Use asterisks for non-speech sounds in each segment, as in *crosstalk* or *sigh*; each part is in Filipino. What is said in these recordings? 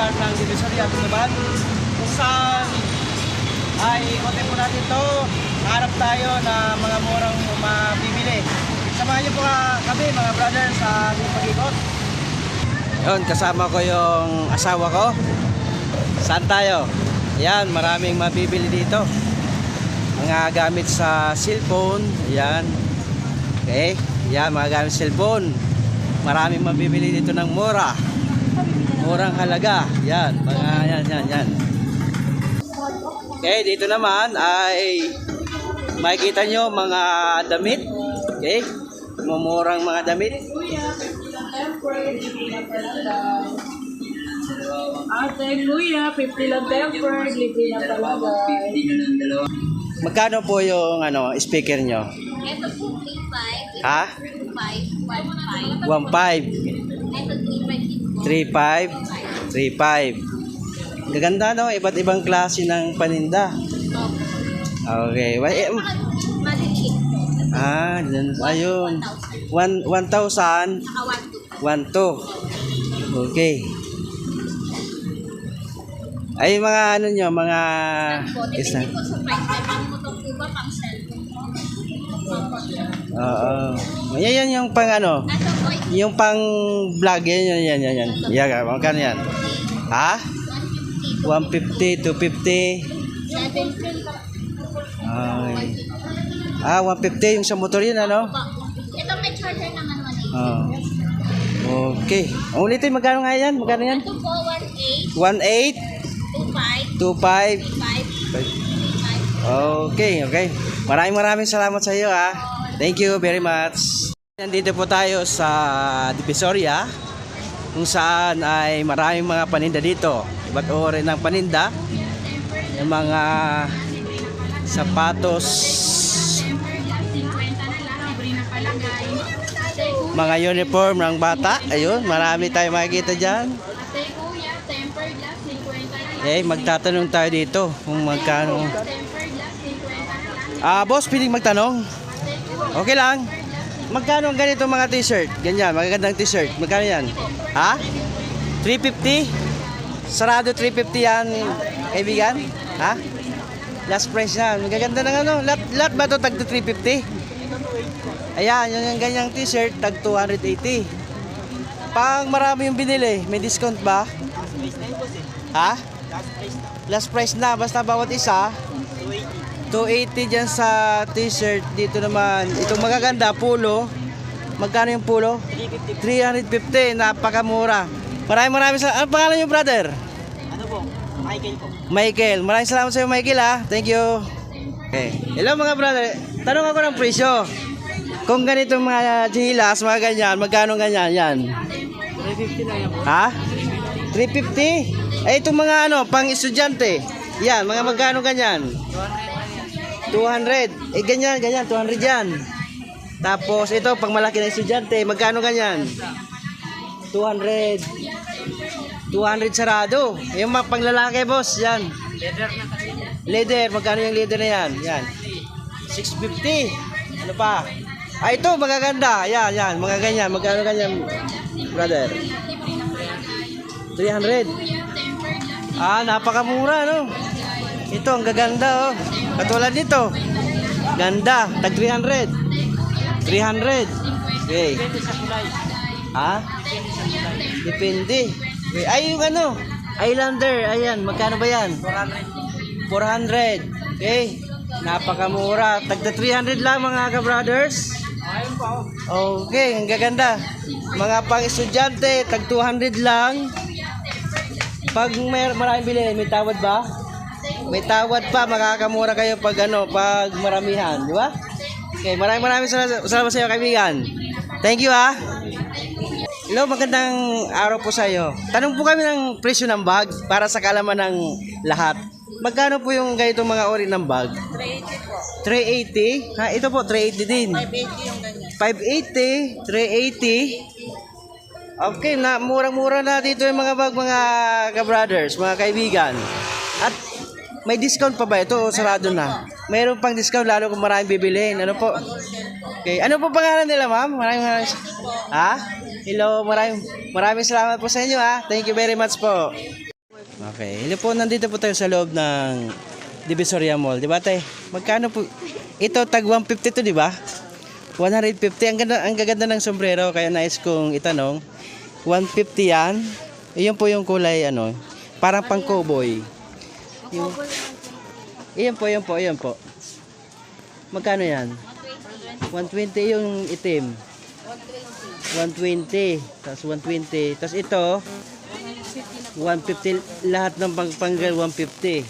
lugar ng Divisoria naman kung saan ay ikotin po natin to hanap tayo na mga murang mabibili. Samahan niyo po ka- kami mga brothers sa ating pag-ikot. Yun, kasama ko yung asawa ko. Saan tayo? Yan, maraming mabibili dito. Mga gamit sa cellphone. Yan. Okay. Yan, mga gamit sa cellphone. Maraming mabibili dito ng mura. Murang halaga. Yan, mga yan, yan, yan. Okay, dito naman ay makikita nyo mga damit. Okay? Mumurang mga damit. Ate, kuya, 50 lang temper, libre na palagay. Magkano po yung ano, speaker nyo? Ito po 35, Ha? 5, 1, 5. 1.5, Ito 3, 3.5, 3.5. Gaganda no, iba't ibang klase ng paninda. Okay. Eh. Ah, dun, ayun. 1 1,000, Saka 1, 1 Okay. Ay mga ano nyo, mga 2. Po, isa. depende Yan, yan yung pang ano, yung pang vlog yan, yan, yan, yan. yan. Yan, magkano yan? Ha? 150, 250. 7 free po. Ay. Ah, 150 yung sa motor yun, ano? Ito may charger naman 1, Oh. Okay. Ulitin, magkano nga yan? Magkano yan? Ito po 1, 1.8, 8, 2, 5, 2.5. 5, 5. Okay, okay. Maraming maraming salamat sa iyo ha. Thank you very much. Nandito po tayo sa Divisoria kung saan ay maraming mga paninda dito. Iba't uri ng paninda. Yung mga sapatos, mga uniform ng bata. Ayun, marami tayo makikita dyan. Ate, kuya, temper glass, 50 na lang. Eh, magtatanong tayo dito kung magkano. Temper glass, 50 na lang. Ah, boss, piling magtanong. Okay lang. Magkano ang ganito mga t-shirt? Ganyan, magagandang t-shirt. Magkano yan? Ha? 350? Sarado 350 yan, kaibigan? Ha? Last price yan. Magaganda ng ano. Lahat, lahat ba ito tag 350? Ayan, yun yung ganyang t-shirt, tag 280. Pang marami yung binili, may discount ba? Ha? Last price na, basta bawat isa, 280 dyan sa t-shirt. Dito naman, itong magaganda, pulo. Magkano yung pulo? 350. Napakamura. Maraming maraming salamat. Ano pangalan niyo, brother? Ano po? Michael po. Michael. Maraming salamat sa iyo, Michael, ha. Thank you. Okay. Hello, mga brother. Tanong ako ng presyo. Kung ganitong mga chihilas, mga ganyan, magkano ganyan? Yan. 350 lang yan po. Ha? 350? Eh, itong mga ano, pang estudyante. Yan, mga magkano ganyan? 200. Eh, ganyan, ganyan, 200 yan. Tapos, ito, pang malaki na estudyante, magkano ganyan? 200. 200 sarado. Yung mga pang lalaki, boss, yan. Leather na kasi. Leather, magkano yung leather na yan? Yan. 650. Ano pa? Ah, ito, magaganda. Yan, yan, mga ganyan. Magkano ganyan, brother? 300. Ah, napakamura, no? Ito, ang gaganda, oh. Katulad nito. Ganda. Tag 300. 300. Okay. Ha? Depende. Okay. Ay, yung ano? Islander. Ayan, magkano ba yan? 400. 400. Okay. Napakamura. Tagda 300 lang mga ka-brothers. Okay, ang gaganda. Mga pang estudyante, tag 200 lang. Pag may maraming bilhin, may tawad ba? May tawad pa, makakamura kayo pag ano, pag maramihan, di ba? Okay, maraming maraming salamat, salamat sa iyo kaibigan. Thank you ha. Hello, magandang araw po sa iyo. Tanong po kami ng presyo ng bag para sa kalaman ng lahat. Magkano po yung ganitong mga ori ng bag? 380 Ha, ito po, 380 din. 580 380 Okay, na murang-mura na dito yung mga bag, mga ka-brothers, mga kaibigan. May discount pa ba ito o sarado na? Mayroon pang discount lalo kung maraming bibilihin. Ano po? Okay, ano po pangalan nila, ma'am? Maraming maraming Ha? Hello, maraming maraming salamat po sa inyo ha. Thank you very much po. Okay. Hello po, nandito po tayo sa loob ng Divisoria Mall. Di ba, tay? Magkano po? Ito, tag 150 to, di ba? 150. Ang ganda, ang gaganda ng sombrero, kaya nais kong itanong. 150 yan. Iyon po yung kulay, ano, parang pang cowboy. Yung, iyan po, iyan po, iyan po. Magkano yan? 120 yung itim. 120. Tapos 120. Tapos ito, 150 lahat ng pang panggal 150.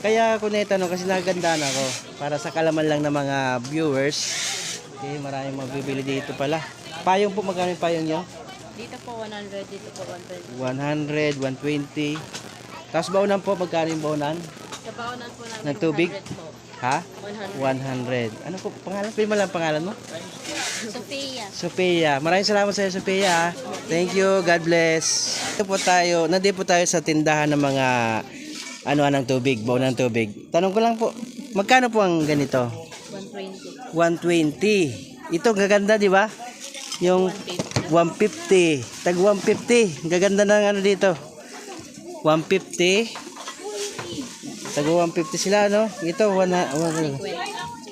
Kaya ako naitanong kasi nagandaan ako para sa kalaman lang ng mga viewers. Okay, maraming mabibili dito pala. Payong po magkano yung payong nyo? Dito po 100, dito po 120. 100, 120. Tapos baunan po, magkano yung baunan? Sa baonan po namin Ng tubig? 100 po. Ha? 100. 100. Ano po pangalan? Pwede mo lang pangalan mo? Sophia. Sophia. Maraming salamat sa iyo, Sophia. Thank you. God bless. Ito po tayo, nandito po tayo sa tindahan ng mga ano ng tubig, baon ng tubig. Tanong ko lang po, magkano po ang ganito? 120. 120. Ito gaganda, di ba? Yung 150. Tag 150. Gaganda ng ano dito. 150. Tag 150 sila, no? Ito, 1,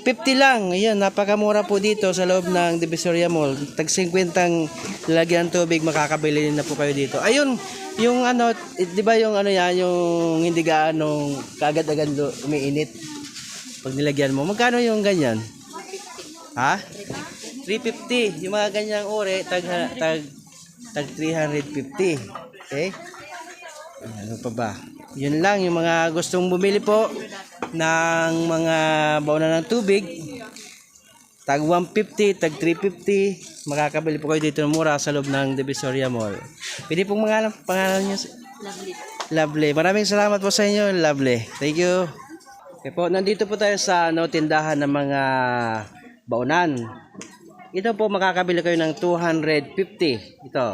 50 lang. Ayun, napakamura po dito sa loob ng Divisoria Mall. Tag 50 ang lalagyan ng tubig, makakabili na po kayo dito. Ayun, yung ano, eh, 'di ba yung ano yan, yung hindi gaano kagad-agad umiinit pag nilagyan mo. Magkano yung ganyan? Ha? 350. Yung mga ganyang ore, tag tag tag 350. Okay? Ano pa ba? Yun lang yung mga gustong bumili po ng mga bauna ng tubig. Tag 150, tag 350. Makakabili po kayo dito ng mura sa loob ng Divisoria Mall. Pwede pong mga pangalan niyo. Lovely. Lovely. Maraming salamat po sa inyo. Lovely. Thank you. Okay po, nandito po tayo sa ano, tindahan ng mga baunan. Ito po makakabili kayo ng 250. Ito.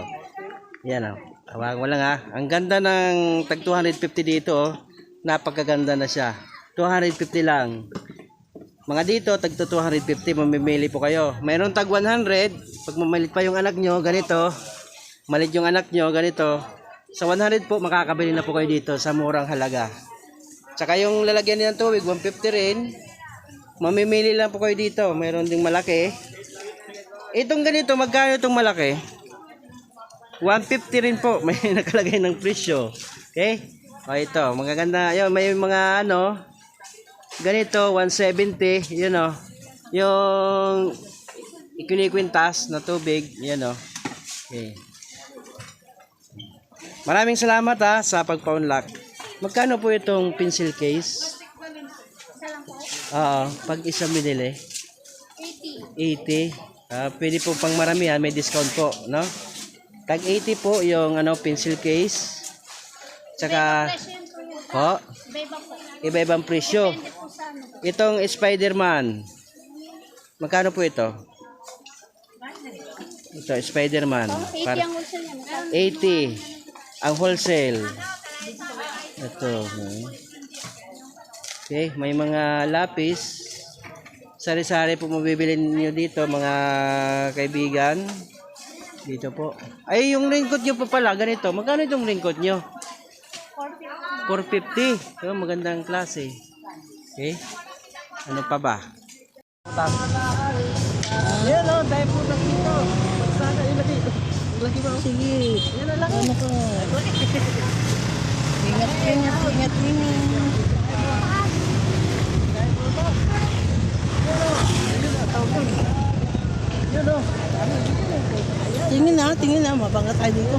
Yan o. Hawakan mo lang ha. Ang ganda ng tag 250 dito. Oh. Napakaganda na siya. 250 lang. Mga dito, tag 250, mamimili po kayo. Mayroon tag 100, pag mamalit pa yung anak nyo, ganito. Malit yung anak nyo, ganito. Sa 100 po, makakabili na po kayo dito sa murang halaga. Tsaka yung lalagyan ng tubig, 150 rin. Mamimili lang po kayo dito. Mayroon ding malaki. Itong ganito, magkano itong malaki? 150 rin po. *laughs* May nakalagay ng presyo. Okay? O ito, magaganda. Ayun, may mga ano, ganito, 170. Yun o. Yung ikinikwintas na tubig. Yan o. Okay. Maraming salamat ha sa pagpa-unlock. Magkano po itong pencil case? Oo, pag isa binili. 80. 80. Ah, pwede po pang maramihan, may discount po, no? Tag 80 po yung ano pencil case. Tsaka po, iba-ibang presyo. Itong Spider-Man. Magkano po ito? Ito, Spider-Man. Para 80 ang wholesale. Ito. Okay, may mga lapis. Sari-sari po mabibili niyo dito mga kaibigan. Dito po. Ay, yung raincoat nyo pa pala, ganito. Magkano itong raincoat nyo? 450. 450. Ito, magandang klase. Okay. Ano pa ba? Ayan o, dahil po na dito. Sana ilagay. Ilagay mo. Sige. Yan na lang. Ano ko? *laughs* Ingat, ingat, ingat, ingat. Yun o. Tingin na, tingin na. Mabangga tayo dito.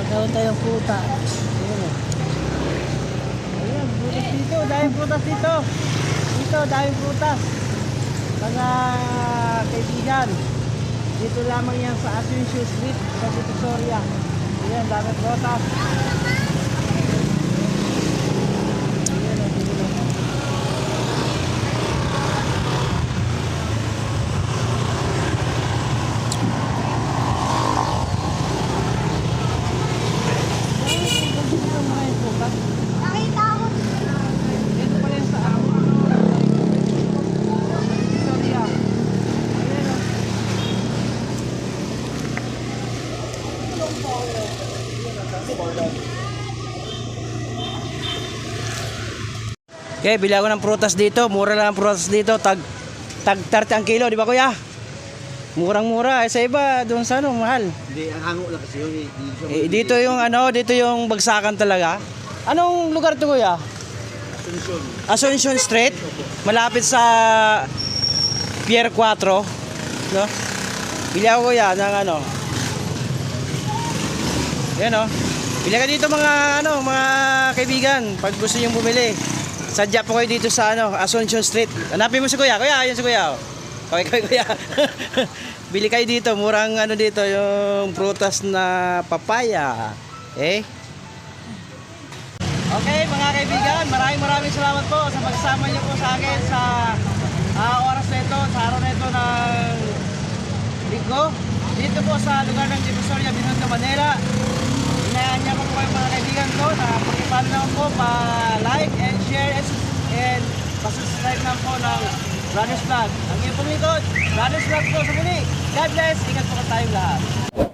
Pagkaroon tayong puta. Ayan, butas dito. Dahil butas dito. Dito, dahil butas. Mga kaibigan. Dito lamang yan sa Asensio Street sa Victoria. Ayan, dami butas. Ayan, o, dito. Dito pala yan sa ano, Victoria. Ayan, o. Okay, bili ako ng prutas dito. Mura lang ang prutas dito. Tag, tag 30 ang kilo, di ba kuya? Murang-mura. Eh, sa iba, doon sa ano, mahal. Hindi, ang hango lang kasi yun. eh. Eh, dito yung ano, dito yung bagsakan talaga. Anong lugar to kuya? Asunsyon. Asuncion Street. Malapit sa Pier 4. No? Bili ako kuya ng ano. Yan o. Bili ka dito mga ano, mga kaibigan pag gusto niyo bumili. Sadya po kayo dito sa ano, Asuncion Street. Hanapin mo si Kuya. Kuya, ayun si Kuya. oh. Okay, kuya, kuya. *laughs* Bili kayo dito, murang ano dito, yung prutas na papaya. Eh? Okay, mga kaibigan, maraming maraming salamat po sa pagsama niyo po sa akin sa ah, oras na ito, sa araw na ito ng linggo. Dito po sa lugar ng Divisoria, Binondo, Manila. Inayaan niya po po mga kaibigan ko na pakipalo naman po pa-like pa-subscribe naman po ng Brothers Vlog. Ang iyong likod, Brothers Vlog po sa muli. God bless, ingat po tayong lahat.